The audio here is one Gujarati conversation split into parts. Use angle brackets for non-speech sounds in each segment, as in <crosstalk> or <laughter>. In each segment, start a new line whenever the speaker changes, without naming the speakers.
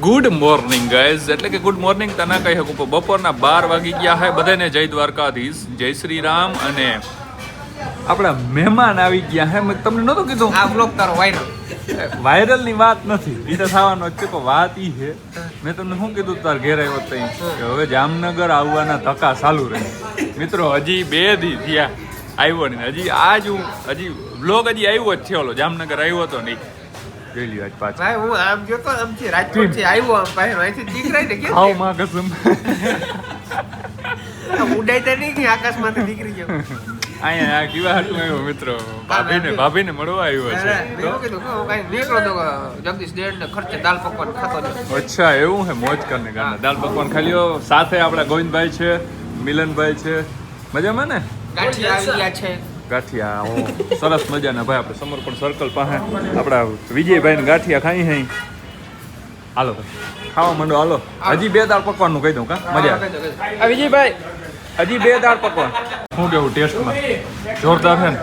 ગુડ મોર્નિંગ ગાઈઝ એટલે કે ગુડ મોર્નિંગ તને કહી શકું બપોરના બાર વાગી ગયા હે બધાને જય દ્વારકાધીશ જય શ્રી રામ અને આપણા મહેમાન આવી ગયા હે. મેં તમને નહોતું કીધું?
આ બ્લોગ તારો વાયરલ
વાયરલની વાત નથી. એ તો થવાનો જ છે પણ વાત ઈ છે. મેં તમને શું કીધું તાર ઘેર આવ્યો તઈ કે હવે જામનગર આવવાના ધક્કા ચાલુ રહે. મિત્રો હજી બે દી થયા આવ્યો નહીં. હજી આજ હું હજી બ્લોગ હજી આવ્યો જ છે ઓલો જામનગર આવ્યો હતો નહીં. જોઈ લ્યો આજ પાછા.
ભાઈ હું આમ જોતો આમ થી રાજકોટથી આવ્યો આમ ભાઈ અહીંથી દીકરાય ને કેમ
આવમાં કસમ
આમ ઉડાઈ તો નહીં કે આકાશમાંથી દીકરી ગયો.
અહીંયા આ કેવા હાટું આવ્યો મિત્રો. ભાભીને ભાભીને મળવા આવ્યો છે.
તો? કીધું હું કાંઈ નીકળો તો જગદીશ દેડ ને ખર્ચે દાલ પકવાન ખાતો નહીં
અચ્છા એવું હે મોજ કરને ગાના. દાલ પકવાન ખાલી સાથે આપણા ગોવિંદભાઈ છે મિલનભાઈ છે. મજામાં ને?
ગાંઠિયા આવી ગયા છે.
ગાંઠિયા હું સરસ મજાના ભાઈ આપણે સમર્પણ સર્કલ પાસે આપણા વિજયભાઈને ગાંઠિયા ખાઈ હઈ. હાલો ભાઈ ખાવા માંડો હાલો. હજી બે દાળ પકવાનનું કહી દઉં કા? મજા વિજયભાઈ. હજી બે દાળ પકવાન. શું કેવું ટેસ્ટમાં? જોરદાર છે ને?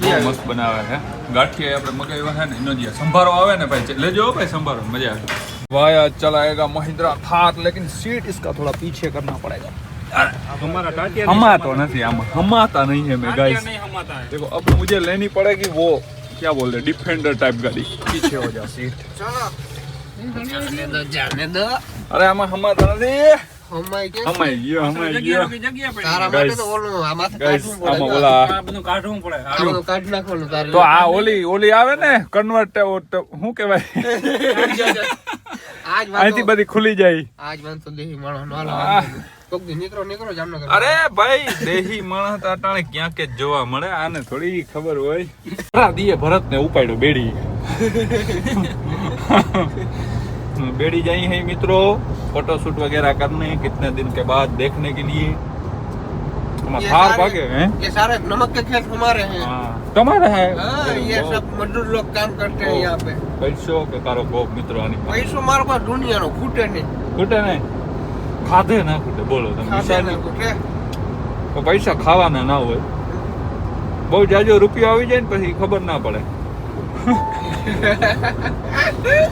બહુ મસ્ત બનાવે છે. ગાંઠિયા આપણે મગાવ્યા છે ને એનો જે સંભારો આવે ને ભાઈ લેજો ભાઈ સંભારો મજા આવે. वाया चलाएगा મહિન્દ્રા थार લેકિન સીટ इसका થોડા પીછે કરના પડેગા.
हमारा टाटिया
हमाता नहीं आमा हमाता नहीं है मैं गाइस
नहीं हमाता है
देखो अब मुझे लेनी पड़ेगी वो क्या बोलते हैं डिफेंडर टाइप गाड़ी पीछे हो जा सीट
ચલો જાને દો જાને દો
અરે આમાં હમાતા નથી
હમાઈ કે
હમાઈ ગયો હમાઈ ગયો
જગ્યા જગ્યા પડી
તારા
Guys,
માટે તો ઓલું આમાંથી
ગાઈસ
કાઢવું
આમાં
પડે
ઓલા
આ બધું કાઢવું પડે
આ બધું કાઢી નાખવાનું તારે
તો આ ઓલી ઓલી આવે ને કન્વર્ટ શું કહેવાય
આજ
અહીંથી
વાંધો
બધી ખુલી જાય
આજ વાંધો દેહી માણસ નો
આહ.
હાલો કોક દી નીકળો નીકળો જામનગર
અરે ભાઈ દેહી માણસ તો અટાણે ક્યાં કે જોવા મળે આને થોડી ખબર હોય ભરા દીએ ભરત ને ઉપાડ્યો બેડી बेड़ी जाई है मित्रों फोटो शूट वगैरह करने कितने दिन के बाद देखने के लिए हम
ये
थार
सारे-
भागे हैं
ये सारे नमक के खेत हमारे हैं
हाँ, तुम्हारा है
हाँ, ये सब मजदूर लोग काम करते हैं यहाँ पे
पैसो के कारो कोप मित्रों आनी पास.
पैसो मारो पास दुनिया નો ખૂટે નહીં
ખૂટે ને खाते ना कुछ बोलो तुम
विशाल
तो
पैसा खावा
ना ना हुए बहुत जाजो रुपया आवी जाए पी खबर ना पड़े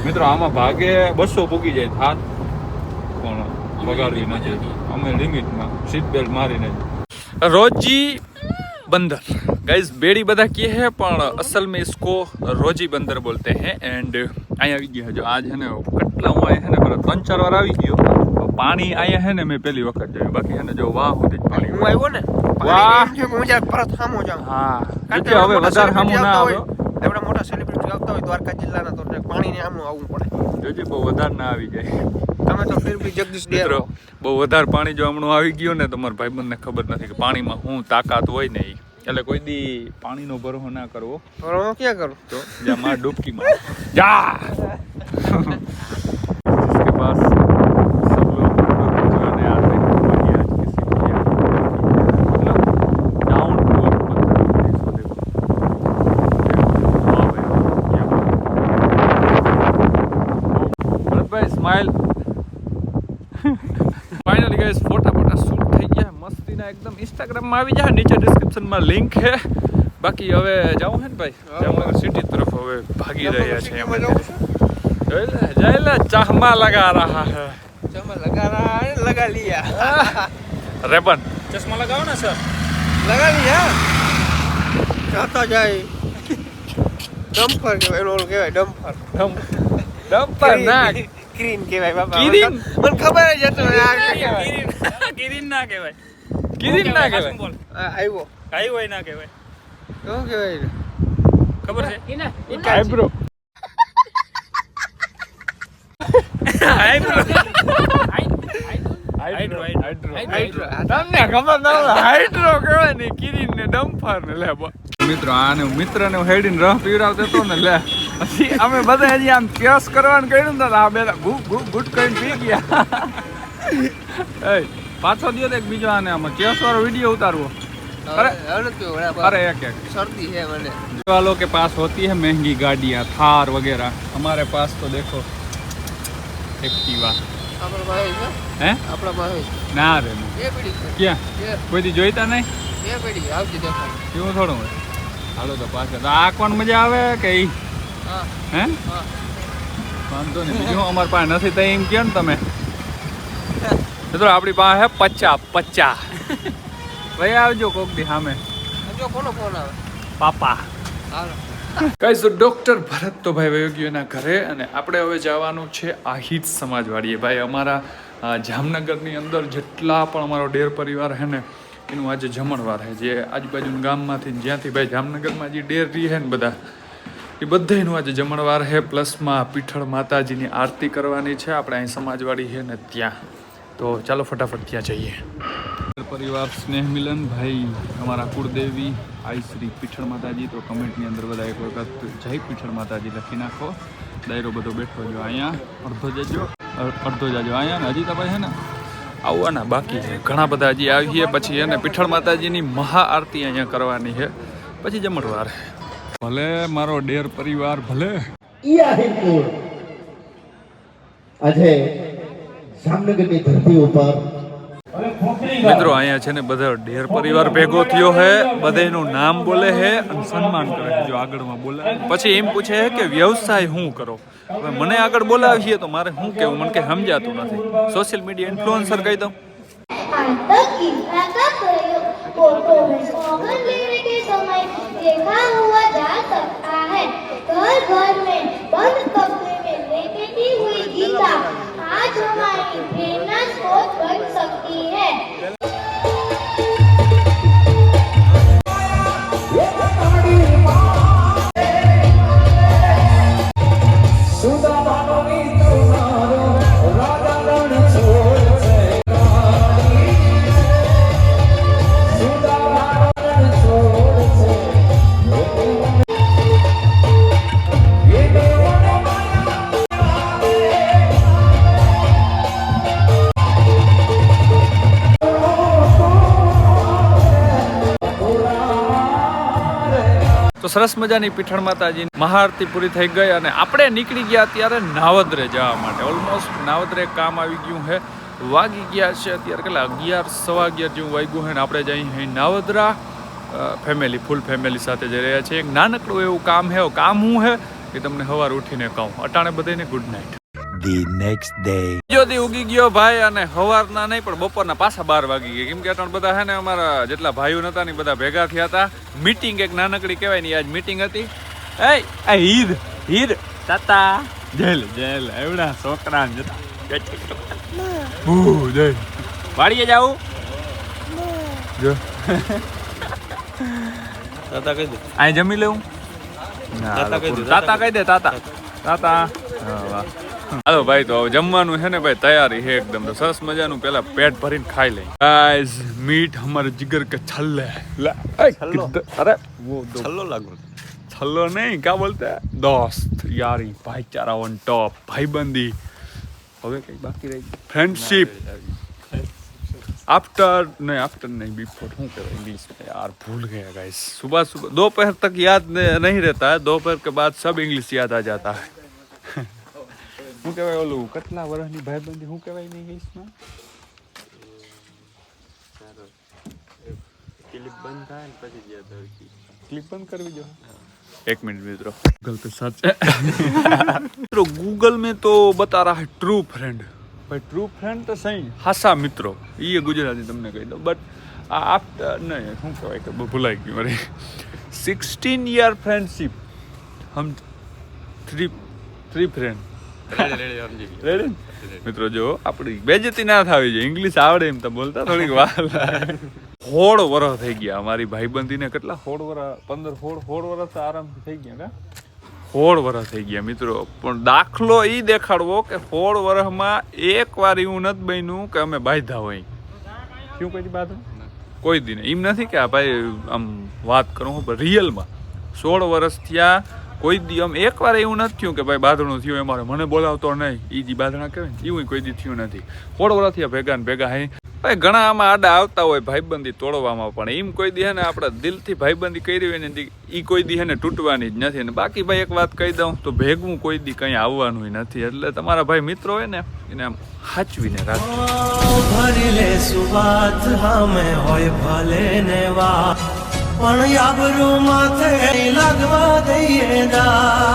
मित्रों आमा भागे बसो पुकी जाए हाथ कोण बगाड़ भी ना जाए हमें लिमिट में सीट बेल्ट मारी ने रोजी बंदर गाइस बेड़ी बदा किए हैं पर असल में इसको रोजी बंदर बोलते हैं एंड आया जो आज है ना कटला हुआ है ना बड़ा तीन चार बार गया પાણી અહીંયા હે ને મેં પહેલી વખત જોયું. બાકી એને જો વાહ સુધી જ પાણી
હું આવ્યો ને
વાહ!
હું જાય પરત સામો જાઉં.
હા. એટલે હવે વધારે સામો ના આવ્યો
એવડા મોટા સેલિબ્રિટી આવતા હોય દ્વારકા જિલ્લાના તો પાણીને આમ આવવું પડે.
જોજે બહુ વધારે ના આવી જાય.
તમે તો ફિર બી જગદીશ ડેરો
બહુ વધારે પાણી જો હમણાં આવી ગયું ને તમાર ભાઈ મને ખબર નથી કે પાણીમાં શું તાકાત હોય ને એટલે કોઈ દી પાણીનો ભરોહો ના કરવો.
ભરોહો ક્યાં કરો?
તો જ્યાં માં ડૂબકી માં જા! <laughs> તમને એકદમ ઇન્સ્ટાગ્રામમાં આવી જાય નીચે ડિસ્ક્રિપ્શનમાં લિંક છે. બાકી હવે જાઉં છે ને ભાઈ? જામનગર સિટી તરફ હવે ભાગી રહ્યા છે? જયલા? ચાહમાં લગા રહા હે.
ચશ્મા લગા રહા હે લગા લિયા.
રેબન.
ચશ્મા લગાવો ને સર.
લગા લિયા? જાતા જાય. ડમ્પર કહેવાય રોલ કહેવાય ડમ્પર
ડમ્પર ના
કિરીન કહેવાય બાપા
કિરીન
મને ખબર જ હતું ના કહેવાય.
કિરીન ના કહેવાય.
કિરીન ના કહેવાય.
બોલ.
આ આવ્યો
ના કહેવાય.
શું કહેવાય
ખબર છે?
Eyebrow
eyebrow
hydro
hydro.
Hydro તમને ખબર ના હાઇડ્રો કહેવાય ને કિરીન ને ડમ્પર ને લે બ- મિત્રો આને મિત્રને હું હેડીને રહ પીવડાવતો હતો ને લે. પછી અમે બધા હજી આમ કેસ કરવાનું કર્યું ને તો આ બે ગુ ગુ ગુટ કરીને પી ગયા. <laughs> પાછો દિયો તો એક બીજો આને આમાં કેસ વાળો વિડીયો ઉતારવો અરે.
હવે નથી હવે
અરે એક એક
શરદી છે મને
वालों के पास होती है महंगी गाड़ियाँ थार वगैरह हमारे पास तो देखो एक्टिवा
આપણા પાસે છે
હે
આપણા પાસે
ના રે ના.
બે પેઢી છે
ક્યાં
બે
કોઈ દી જોઈતા નહીં
બે પેઢી આવતી દેખાય
એવું થોડું હોય હાલો તો પાછળ તો આ કોણ મજા આવે કે ઈ
હા
હે
હા
વાંધો નહીં બીજું અમારી પાસે નથી તો એમ કહો ને તમે મિત્રો આપણી પાસે હે પચા પચા. <laughs> ભાઈ આવજો કોક દી સામે.
જો કોનો ફોન આવે?
પાપા. કઈ તો ડોક્ટર ભરત તો ભાઈ વયો એના ઘરે અને આપણે હવે જવાનું છે આહિત સમાજવાડીએ. ભાઈ અમારા જામનગરની અંદર જેટલા પણ અમારો ડેર પરિવાર છે ને એનું આજે જમણવાર છે જે આજુબાજુના ગામમાંથી ને જ્યાંથી ભાઈ જામનગરમાં જે ડેર રહી છે ને બધા એ બધાયનું આજે જમણવાર છે પ્લસમાં પીઠળ માતાજીની આરતી કરવાની છે. આપણે અહીં સમાજવાડી છે ને ત્યાં. તો ચાલો ફટાફટ ત્યાં જઈએ. પરિવાર સ્નેહ મિલન ભાઈ અમારા કુળદેવી આઈ શ્રી પીઠળ માતાજી તો કમેન્ટની અંદર બધા એક વખત જય પીઠળ માતાજી લખી નાખો. ડાયરો બધો બેઠો જો અહીંયા અડધો જજો અડધો જાજો અહીંયા ને હજી તો ભાઈ છે ને? આવવાના બાકી છે. ઘણા બધા હજી આવીએ પછી એને પીઠળ માતાજીની મહા આરતી અહીંયા કરવાની છે. પછી જમણવાર. ભલે મારો ડેર પરિવાર ભલે.
આજે જામનગરની ધરતી ઉપર
મિત્રો અહીંયા છે ને બધા ઢેર પરિવાર ભેગો થયો છે બધાનું નામ બોલે છે અને સન્માન કરે છે જો આગળમાં બોલે પછી એમ પૂછે છે કે વ્યવસાય શું કરો હવે મને આગળ બોલાવીએ તો મારે શું કેવું મને કે સમજાતું નથી સોશિયલ મીડિયા ઇન્ફ્લુએન્સર કહી દઉં
आतंक की ताकत प्रयोग फोटो में सौगंध लेने के समय देखा हुआ जा सकता है घर घर में बंद कमरे में लेटती हुई गीता Bye.
તો સરસ મજાની પીઠણ માતાજી મહાઆરતી પૂરી થઈ ગઈ અને આપણે નીકળી ગયા અત્યારે નાવદરે જવા માટે. ઓલમોસ્ટ નાવદરે કામ આવી ગયું છે વાગી ગયા છે અત્યારે કેટલા? અગિયાર, સવા અગિયાર જેવું વાગ્યું છે ને આપણે જઈ અહીં નાવદરા ફેમિલી ફૂલ ફેમિલી સાથે જઈ રહ્યા છીએ. એક નાનકડું એવું કામ છે કામ શું છે એ તમને સવાર ઉઠીને કહું. અટાણે બધાને good night
the next day
દી ઉગી ગયો ભાઈ અને સવારના નહીં પણ બપોરના પાછા બાર વાગી ગયા. કેમ કે અટાણ બધા હે ને અમારા જેટલા ભાઈઓ નતા ને બધા ભેગા થયા હતા. મીટિંગ એક નાનકડી કહેવાય ને આજ મીટિંગ હતી. એ આ હીર હીર તાતા. જેલ જેલ એવડા છોકરા ને જતા. બહુ જય. વાડીએ જાવ જો.
તાતા કહી દે.
અહીં જમી લેવું
તાતા કહી દે,
તાતા કહી દે તાતા. તાતા હાલો ભાઈ તો જમવાનું છે ને ભાઈ તૈયારી છે એકદમ. તો સરસ મજાનું પેલા પેટ ભરીને ખાઈ લઈ ગાઈસ મીઠ હમારે
જીગર
કે છલ્લે. અરે વો
છલ્લો લાગો
છલ્લો નહીં કા બોલતે? દોસ્ત યારી ભાઈચારા ઓન ટોપ ભાઈબંધી. હવે કઈ બાકી રહી ફ્રેન્ડશિપ आफ्टर नहीं आफ्टर नहीं बिफोर શું કહેવાય इंग्लिश में यार भूल गया गाइस सुबह सुबह दोपहर तक याद न- नहीं रहता है दोपहर के बाद सब इंग्लिश याद आ जाता है શું કહેવાય ઓલું કેટલા વર્ષની ભાઈબંધી શું કહેવાય ઇંગ્લિશમાં
ક્લિપ બંધ થાય ને પછી ગયા ધરતી
ક્લિપ બંધ કરવી જો एक मिनट मित्रों गूगल पे सर्च मित्रों गूगल में तो बता रहा है ट्रू फ्रेंड પણ ટ્રુ ફ્રેન્ડ તો સહી હાસા મિત્રો. એ ગુજરાતી તમને કહી દો બટ આ આફ્ટર નહીં શું કહેવાય કે ભૂલાઈ ગયું અરે સિક્સટીન યર ફ્રેન્ડશીપ હમ થ્રી થ્રી ફ્રેન્ડ મિત્રો જો આપણી બેજતી ના થવી જોઈએ. ઇંગ્લિશ આવડે એમ તો બોલતા થોડીક વાર હોળ વરસ થઈ ગયા. અમારી ભાઈબંધીને કેટલા? હોળ વરસ પંદર હોળ હોળ વરસ આરામ થઈ ગયા ને સોળ વર્ષ થઈ ગયા મિત્રો. પણ દાખલો એ દેખાડવો કે સોળ વર્ષમાં એક વાર એવું નથી બન્યું કે અમે બાંધા હોય. શું દી બાંધો કોઈ દિન એમ નથી કે આ ભાઈ આમ વાત કરું હું રિયલમાં સોળ વર્ષ થયા, કોઈ દી આમ એક વાર એવું નથી થયું કે ભાઈ બાંધણું થયું અમારે મને બોલાવતો નહીં. એ જી બાંધણા કહેવાય એવું કોઈ દી થયું નથી. સોળ વર્ષ થયા, ભેગા ને ભેગા હે. ઘણા આમાં આડા આવતા હોય ભાઈબંધી તોડવામાં, પણ એમ કોઈ દીહે આપણે દિલથી ભાઈબંધી કરી હોય ને એ કોઈ દીહે ને તૂટવાની જ નથી. ને બાકી ભાઈ, એક વાત કહી દઉં, તો ભેગું કોઈ દી કંઈ આવવાનું નથી. એટલે તમારા ભાઈ મિત્રો હોય ને, એને આમ સાચવીને રાખજો.
ભરી લે સુવાત હામે હોય ભલે ને વા પણ યાબરૂ માથે લાગવા દઈએ દા.